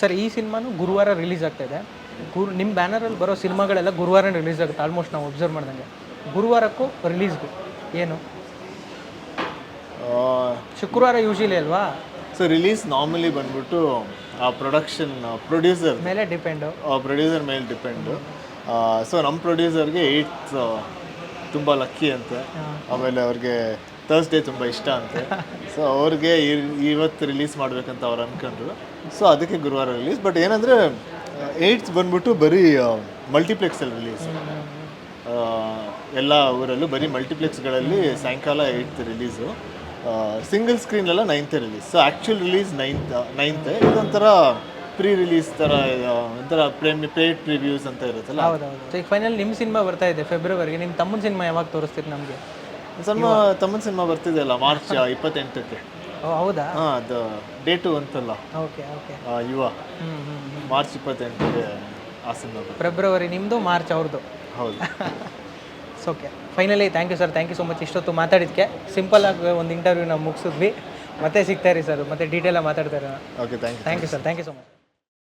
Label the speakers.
Speaker 1: Sir ಈ ಸಿನಿಮಾನು ಗುರುವಾರ release ಆಗ್ತಾ ಇದೆ. ಗುರು ನಿಮ್ಮ ಬ್ಯಾನರಲ್ಲಿ ಬರೋ ಸಿನಿಮಾಗಳೆಲ್ಲ ಗುರುವಾರ ರಿಲೀಸ್ ಆಗುತ್ತೆ. ಆಲ್ಮೋಸ್ಟ್ ನಾವು ಒಬ್ಸರ್ವ್ ಮಾಡ್ದಂಗೆ. ಗುರುವಾರಕ್ಕೂ ರಿಲೀಸ್ಗೂ ಏನು? ಶುಕ್ರವಾರ ಯೂಶಲಿ ಅಲ್ವಾ?
Speaker 2: ಸೊ ರಿಲೀಸ್ ನಾರ್ಮಲಿ ಬಂದ್ಬಿಟ್ಟು ಆ ಪ್ರೊಡಕ್ಷನ್ ಪ್ರೊಡ್ಯೂಸರ್
Speaker 1: ಮೇಲೆ ಡಿಪೆಂಡು
Speaker 2: ಪ್ರೊಡ್ಯೂಸರ್ ಮೇಲೆ ಡಿಪೆಂಡು ಸೊ ನಮ್ಮ ಪ್ರೊಡ್ಯೂಸರ್ಗೆ ಏಯ್ಟ್ ತುಂಬ ಲಕ್ಕಿ ಅಂತೆ. ಆಮೇಲೆ ಅವ್ರಿಗೆ ಥರ್ಸ್ಡೇ ತುಂಬ ಇಷ್ಟ ಅಂತೆ. ಸೊ ಅವ್ರಿಗೆ ಇವತ್ತು ರಿಲೀಸ್ ಮಾಡಬೇಕಂತ ಅವ್ರು ಅಂದ್ಕೊಂಡ್ರು ಸೊ ಅದಕ್ಕೆ ಗುರುವಾರ ರಿಲೀಸ್ ಬಟ್ ಏನಂದರೆ ಏಯ್ಟ್ಸ್ ಬಂದ್ಬಿಟ್ಟು ಬರೀ ಮಲ್ಟಿಪ್ಲೆಕ್ಸಲ್ಲಿ ರಿಲೀಸ್ ಎಲ್ಲ ಊರಲ್ಲೂ ಬರೀ ಮಲ್ಟಿಪ್ಲೆಕ್ಸ್ಗಳಲ್ಲಿ ಸಾಯಂಕಾಲ ಏಯ್ತ್ ರಿಲೀಸು ಸಿಂಗಲ್ ಸ್ಕ್ರೀನೆಲ್ಲ ನೈನ್ತೇ release so actual release ninth ನೈನ್ತೆ ಇದೊಂಥರ ಪ್ರೀ ರಿಲೀಸ್ ಥರ ಒಂಥರ ಪ್ರೇಮ್ ಪೇಡ್ ಪ್ರಿವ್ಯೂಸ್ ಅಂತ ಇರುತ್ತಲ್ಲ.
Speaker 1: ಹೌದೌದು. ಈಗ ಫೈನಲ್ ನಿಮ್ಮ ಸಿನಿಮಾ ಬರ್ತಾ ಇದೆ ಫೆಬ್ರವರಿಗೆ ನಿಮ್ಮ ತಮ್ಮನ ಸಿನಿಮಾ ಯಾವಾಗ ತೋರಿಸ್ತೀರಿ ನಮಗೆ?
Speaker 2: ಸಣ್ಣ ತಮ್ಮನ ಸಿನಿಮಾ ಬರ್ತಿದೆಯಲ್ಲ ಮಾರ್ಚ್ ಇಪ್ಪತ್ತೆಂಟಕ್ಕೆ.
Speaker 1: ಓ ಹೌದಾ?
Speaker 2: ಹಾಂ ಅದು ಡೇಟು ಅಂತಲ್ಲ.
Speaker 1: Okay okay.
Speaker 2: ಆ, ಯುವ. ಮಾರ್ಚ್ ಇಪ್ಪತ್ತೆಂಟಕ್ಕೆ ಆ ಸಿನಿಮಾ ಬರ್ತದೆ.
Speaker 1: ಫೆಬ್ರವರಿ ನಿಮ್ಮದು ಮಾರ್ಚ್ ಅವ್ರದ್ದು
Speaker 2: ಹೌದು.
Speaker 1: So okay finally thank you sir thank you so much ಇಷ್ಟೊತ್ತು ಮಾತಾಡಿದ್ದಕ್ಕೆ ಸಿಂಪಲ್ ಆಗಿ ಒಂದು ಇಂಟರ್ವ್ಯೂ ನಾವು ಮುಗಿಸಿದ್ವಿ. ಮತ್ತೆ ಸಿಗ್ತಾ ಇರಿ ಸರ್ ಮತ್ತೆ ಡೀಟೇಲಾಗಿ ಮಾತಾಡ್ತಾರೆ
Speaker 2: okay thank you
Speaker 1: thank you sir thank you so much